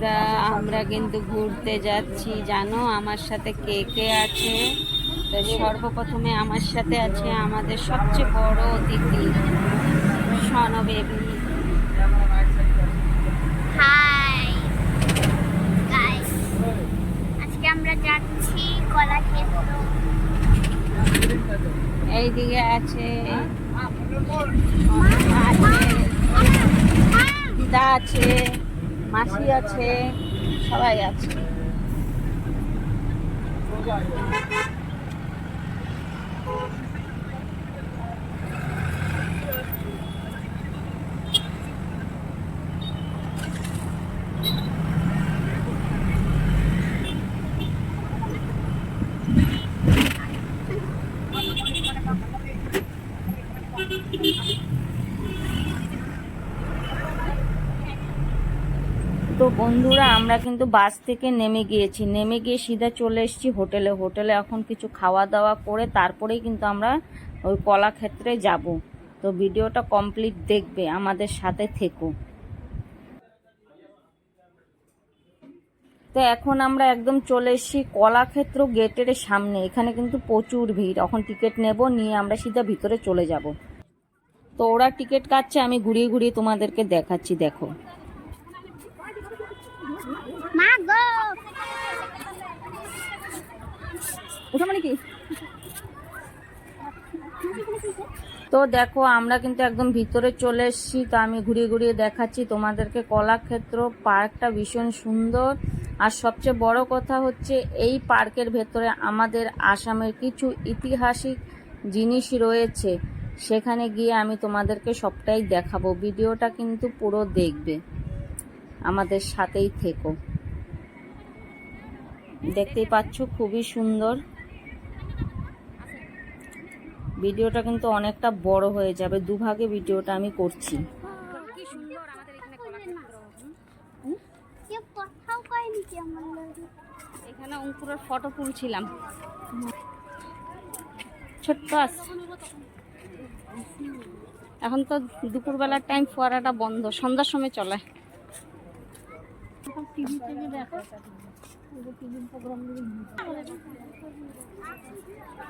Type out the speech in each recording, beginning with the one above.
বন্ধুরা আমরা কিন্তু ঘুরতে যাচ্ছি। জানো আমার সাথে কে কে আছে? তো সর্বপ্রথমে আমার সাথে আছে আমাদের সবচেয়ে বড় অতিথি সনবেবী হাই গাইস আজকে আমরা যাচ্ছি কলাক্ষেত্র। এইদিকে আছে দিদা আছে। মাসি আছে সবাই আছে তো বন্ধুরা, আমরা কিন্তু বাস থেকে নেমে গিয়েছি। নেমে গিয়ে সিধা চলে এসেছি হোটেলে। হোটেলে এখন কিছু খাওয়া দাওয়া করে তারপরেই কিন্তু আমরা ওই কলাক্ষেত্রে যাব। তো ভিডিওটা কমপ্লিট দেখবে, আমাদের সাথে থেকো। তো এখন আমরা একদম চলে এসেছি কলাক্ষেত্র গেটের সামনে। এখানে কিন্তু প্রচুর ভিড়। এখন টিকিট নেব, নিয়ে আমরা সিধা ভিতরে চলে যাব। তো ওরা টিকিট কাটছে, আমি ঘুরিয়ে ঘুরিয়ে তোমাদেরকে দেখাচ্ছি, দেখো। মানে তো দেখো, আমরা কিন্তু একদম ভিতরে চলে এসেছি, তো আমি ঘুরিয়ে ঘুরিয়ে দেখাচ্ছি তোমাদেরকে কলাক্ষেত্র পার্কটা ভীষণ সুন্দর। আর সবচেয়ে বড় কথা হচ্ছে, এই পার্কের ভেতরে আমাদের আসামের কিছু ঐতিহাসিক জিনিস রয়েছে। সেখানে গিয়ে আমি তোমাদেরকে সবটাই দেখাবো। ভিডিওটা কিন্তু পুরো দেখবে। আমাদের সাথেই থেকো। দেখতেই পাচ্ছ, খুবই সুন্দর। ভিডিওটা কিন্তু অনেকটা বড় হয়ে যাবে দুভাগে ভিডিওটা আমি করছি। এখানে অঙ্কুরের ফটো তুলছিলাম। ছোট্ট এখন তো দুপুরবেলার টাইম ফোয়ারাটা বন্ধ সন্ধ্যার সময় চলে।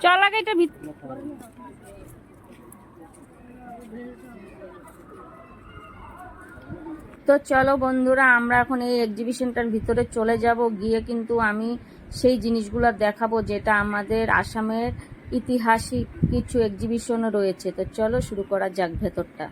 চল আগে এটা ভিত- তো চলো বন্ধুরা, আমরা এখন এই এক্সিবিশনটার ভিতরে চলে যাব। গিয়ে কিন্তু আমি সেই জিনিসগুলো দেখাবো যেটা আমাদের আসামের ইতিহাসিক কিছু এক্সিবিশনও রয়েছে। তো চলো শুরু করা যাক ভেতরটা।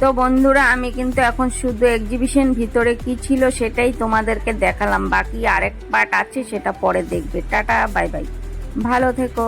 তো বন্ধুরা, আমি কিন্তু এখন শুধু এক্সিবিশন ভিতরে কি ছিল সেটাই তোমাদেরকে দেখালাম। বাকি আরেক পার্ট আছে, সেটা পরে দেখবে। টাটা বাই বাই ভালো থেকো।